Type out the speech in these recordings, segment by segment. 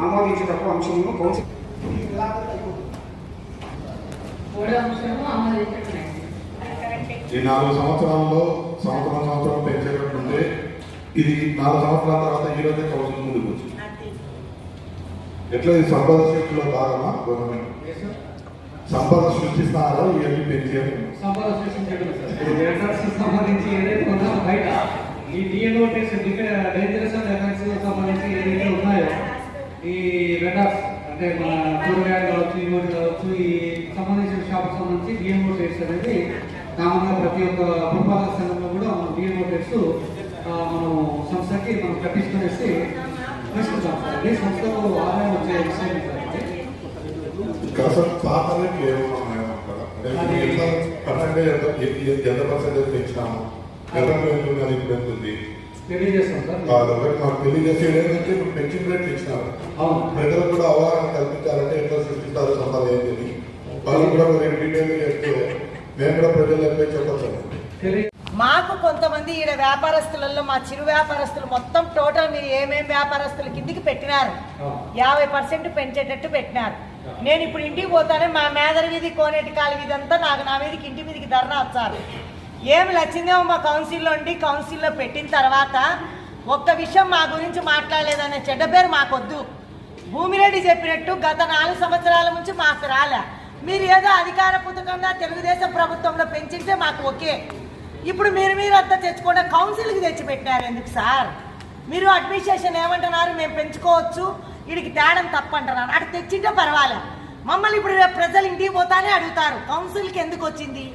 ఆమోదించుటకు council మూడో అంశము ఆమోదించడం ఈ నాలుగు సంవత్సరాల్లో సంవత్సరం సంవత్సరం పెంచేటట్టుంటే ఇది నాలుగు సంవత్సరాల తర్వాత ఈ రోజే కౌన్సిల్ ముందుకు వచ్చింది. ఎట్లా ఇది సంపద సృష్టిలో భాగమా? గవర్నమెంట్. సంపద సృష్టిస్తారా ఇవన్నీ పెంచేది? సంపద సృష్టించడం సంబంధించి ఏదైతే ఉన్నాయో బయట ఈ డిఎన్ఓ టెస్ట్ డేంజరస్ అండ్ సంబంధించి ఏదైతే ఉన్నాయో ఈ వెండర్స్ అంటే మన కూరగాయలు కావచ్చు ఇంకోటి కావచ్చు ఈ సంబంధించిన షాప్ సంబంధించి డిఎన్ఓ టెస్ట్ అనేది కామన్గా ప్రతి ఒక్క పురపాలక సంఘంలో కూడా మనం డిఎన్ఓ టెస్ట్ మనం సంస్థకి మనం కట్టించుకునేసి తీసుకుంటాం. ఇది సంస్థకు ఆదాయం వచ్చే విషయం పాత రేట్లు? అంటే ఎంత పర్సెంటేజ్ ఎంత పర్సెంటేజ్ గతంలో ఎంత ఉన్నది ఇప్పుడు ఎంత ఉంది? తెలియజేస్తాం సార్. అదొకటి మాకు తెలియజేసేది ఏంటంటే ఇప్పుడు పెన్షన్ రేట్లు ఇచ్చినారు అవును. ప్రజలకు కూడా అవగాహన కల్పించాలంటే ఎట్లా సృష్టిస్తారు సంపద ఏంటి వాళ్ళు కూడా మీరు డీటెయిల్ చేస్తే మేము కూడా ప్రజలకు చెప్పచ్చు తెలియ మాకు కొంతమంది ఈడ వ్యాపారస్తులలో మా చిరు వ్యాపారస్తులు మొత్తం టోటల్ మీరు ఏమేం వ్యాపారస్తుల కిందికి పెట్టినారు. యాభై పర్సెంట్ పెంచేటట్టు పెట్టినారు. నేను ఇప్పుడు ఇంటికి పోతానే మా మేదరి వీధి కోనేటి కాలు వీధి అంతా నాకు నా మీదకి ఇంటి మీదకి ధర్నా వచ్చారు. ఏమి లచ్చిందేమో మా కౌన్సిల్లో ఉండి కౌన్సిల్లో పెట్టిన తర్వాత ఒక్క విషయం మా గురించి మాట్లాడలేదనే చెడ్డ పేరు మాకొద్దు. భూమిరెడ్డి చెప్పినట్టు గత నాలుగు సంవత్సరాల నుంచి మాకు రాలే. మీరు ఏదో అధికార పుతకంగా తెలుగుదేశం ప్రభుత్వంలో పెంచితే మాకు ఓకే. ఇప్పుడు మీరు మీరు అంతా తెచ్చుకుంటే కౌన్సిల్కి తెచ్చిపెట్టినారు ఎందుకు సార్? మీరు అడ్మినిస్ట్రేషన్ ఏమంటున్నారు మేము పెంచుకోవచ్చు. వీడికి తేడం తప్పంటున్నారు. అటు తెచ్చింటే పర్వాలే. మమ్మల్ని ఇప్పుడు రేపు ప్రజలు ఇంటికి పోతానే అడుగుతారు. కౌన్సిల్కి ఎందుకు వచ్చింది?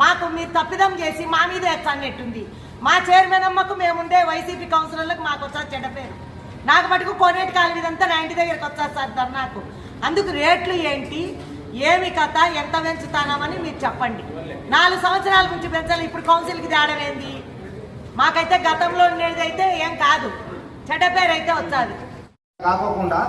మాకు మీరు తప్పిదం చేసి మా మీద అన్నట్టుంది మా చైర్మన్ అమ్మకు మేముండే వైసీపీ కౌన్సిలర్లకు మాకు వచ్చా చెడ్డ పేరు. నాకు మటుకు కొనేటి కాలు ఇదంతా నా ఇంటి దగ్గరికి వచ్చారు సార్ ధర్నాకు. అందుకు రేట్లు ఏంటి? ఏమి కథ? ఎంత పెంచుతానామని మీరు చెప్పండి. నాలుగు సంవత్సరాల నుంచి పెంచాలి ఇప్పుడు కౌన్సిల్కి తేడం ఏంది? మాకైతే గతంలో ఉండేది అయితే ఏం కాదు. చెడ్డ పేరు అయితే వచ్చాది. కాకోకుండా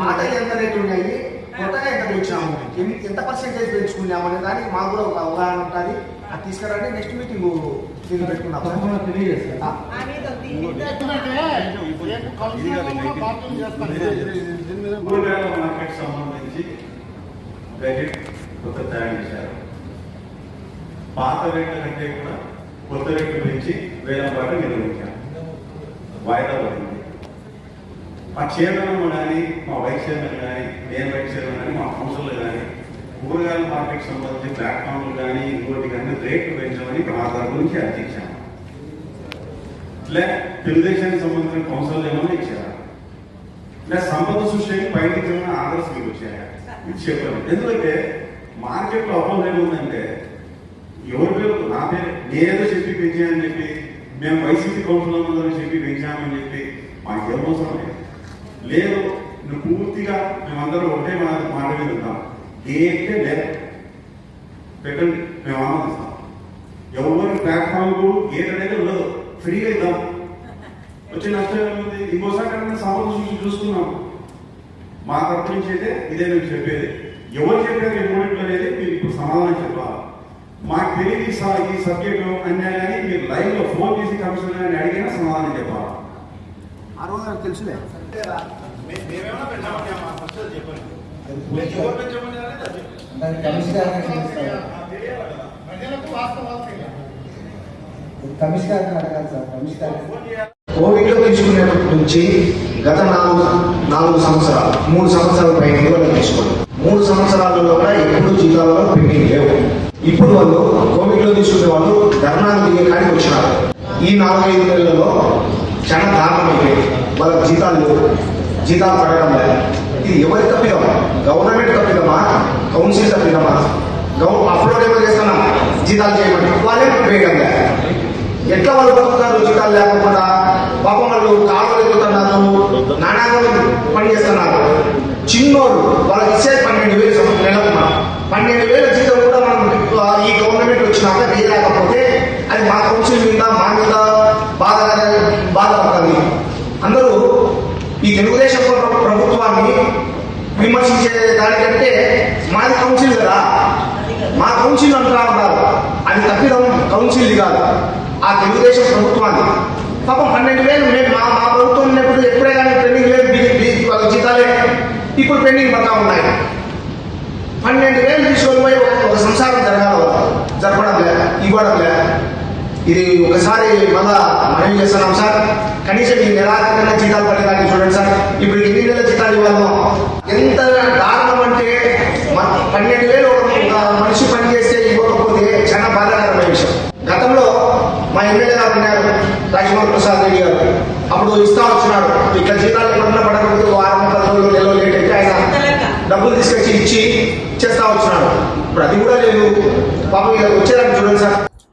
పాత ఎంత రేట్లు ఉన్నాయి కొత్తగా ఎంత పెంచాము ఎన్ని- ఎంత పర్సెంటేజ్ పెంచుకున్నాము అనే దానికి మాకు కూడా ఒక అవగాహన ఉంటుంది అది తీసుకురండి నెక్స్ట్ మీటింగ్ దీన్ని పెట్టుకున్నాం సంబంధించి బడ్జెట్ కొత్త తయారు చేశారు పాత రేట్ల కంటే కూడా కొత్త రేట్లు పెంచి వేల పాటు నిర్వహించారు వాయిదా పడింది మా చైర్మన్ కానీ మా వైస్ చైర్మన్ కానీ నేను వైస్ చైర్మన్ కానీ మా కౌన్సిల్ కానీ కూరగాయల మార్కెట్ సంబంధించి ప్లాట్ఫామ్లు కానీ ఇంకోటి కానీ రేట్లు పెంచమని మా గురించి నుంచి అర్జించాము లే తెలుగుదేశానికి సంబంధించిన కౌన్సిల్ ఏమైనా ఇచ్చారా? ఇలా సంపద సృష్టికి పైకి ఏమైనా ఆర్డర్స్ మీకు వచ్చాయా? ఇది చెప్పాను ఎందుకంటే మార్కెట్లో అపోజ్ ఏముందంటే ఎవరి పేరు నా పేరు. నేనేదో చెప్పి పెంచామని చెప్పి మేము వైసీపీ కౌన్సిల్ అందరం చెప్పి పెంచామని చెప్పి మాకు ఏమవసరం లేదు. లేదు నువ్వు పూర్తిగా మేమందరం ఒకటే మాట మాట మీద ఉంటాం ఏంటే లేదు. పెట్టండి మేము ఆనందిస్తాం. ఎవరి ప్లాట్ఫామ్కు గేట్ అనేది ఉండదు. ఫ్రీగా ఇద్దాం. వచ్చే నష్టం ఏముంది ఇంకోసారి కన్నా సంపద చూసి చూసుకున్నాం. మా తరపు నుంచి అయితే ఇదే మేము చెప్పేది. ఎవరు చెప్పారు ఈ అనేది మీరు ఇప్పుడు సమాధానం చెప్పాలి. మాకు తెలియదు ఈ స- సబ్జెక్టు అన్నా కానీ మీరు లైవ్లో ఫోన్ చేసి కమిషనర్ అని అడిగినా సమాధానం చెప్పాలి. ఆ రోజు నాకు తెలుసులే కమిషనర్ కమిషనర్ అడగాలి సార్ కమిషనర్ కోవిడ్లో తీసుకునేటప్పటి నుంచి గత నాలుగు నాలుగు సంవత్సరాలు మూడు సంవత్సరాల పైన తీసుకోండి మూడు సంవత్సరాలలో కూడా ఎప్పుడు జీతాలలో పెండింగ్ లేవు. ఇప్పుడు వాళ్ళు కోవిడ్లో తీసుకునే వాళ్ళు ధర్నాలు దిగే కాడికి వచ్చినారు. ఈ నాలుగైదు నెలలలో చాలా దారుణం అయిపోయింది. వాళ్ళ జీతాలు జీతాలు పడడం లేదు ఇది ఎవరి తప్పిదమా గవర్నమెంట్ తప్పిదమా కౌన్సిల్ తప్పిదమా? గౌ అప్లోడ్ ఏమో చేస్తున్నాం జీతాలు చేయమని వాళ్ళే వేయడం లేదు ఎట్లా వాళ్ళు బతుకుతారు? జీతాలు లేకుండా పాపం వాళ్ళు కాళ్ళు ఎక్కుతున్నారు నానాగం పని చేస్తున్నారు. చిన్నోరు వాళ్ళకి ఇచ్చే పన్నెండు వేలు నెలకు మనం పన్నెండు వేల జీతం కూడా మనం ఈ గవర్నమెంట్ వచ్చినాక వేయలేకపోతే అది మా కౌన్సిల్ మీద మా మీద బాధ బాధపడుతుంది అందరూ ఈ తెలుగుదేశం ప్రభుత్వాన్ని విమర్శించే దానికంటే మాది కౌన్సిల్ కదా. మా కౌన్సిల్ అంటారా ఉన్నారు. అది తప్పిదం కౌన్సిల్ కాదు. ఆ తెలుగుదేశం ప్రభుత్వాన్ని. పాపం పన్నెండు వేలు మేము మా మా ప్రభుత్వం ఉన్నప్పుడు ఎప్పుడే కానీ పెండింగ్ లేదు వాళ్ళ జీతాలే ఇప్పుడు పెండింగ్ పడతా ఉన్నాయి. పన్నెండు వేలు తీసుకొని పోయి ఒక- సంసారం జరగాలి. జరపడం లే ఇవ్వడం లే. ఇది ఒకసారి మళ్ళా మనం చేస్తున్నాం సార్? కనీసం ఈ నిరాకరణ జీతాలు పడేదాన్ని చూడండి సార్. ఇప్పుడు ఎన్ని నెలల జీతాలు ఇవ్వాలో? ఎంత దారుణం అంటే మ- పన్నెండు వేలు ఒక మనిషి పని చేస్తే ఇవ్వకపోతే చాలా బాధాకరమైన విషయం. గతంలో మా ఎమ్మెల్యే గారు ఉన్నారు రాజమోహన్ ప్రసాద్ రెడ్డి గారు. అప్పుడు ఇస్తా వచ్చినాడు. ఇక్కడ జీతాలు ఎప్పుడన్నా పడకపోతే వారం పది రోజులు నెలలో లేట్ అయితే ఆయన డబ్బులు తీసుకొచ్చి ఇచ్చి చేస్తా వచ్చినాడు. ఇప్పుడు అది కూడా లేదు. పాపం ఇలా వచ్చేదాన్ని చూడండి సార్.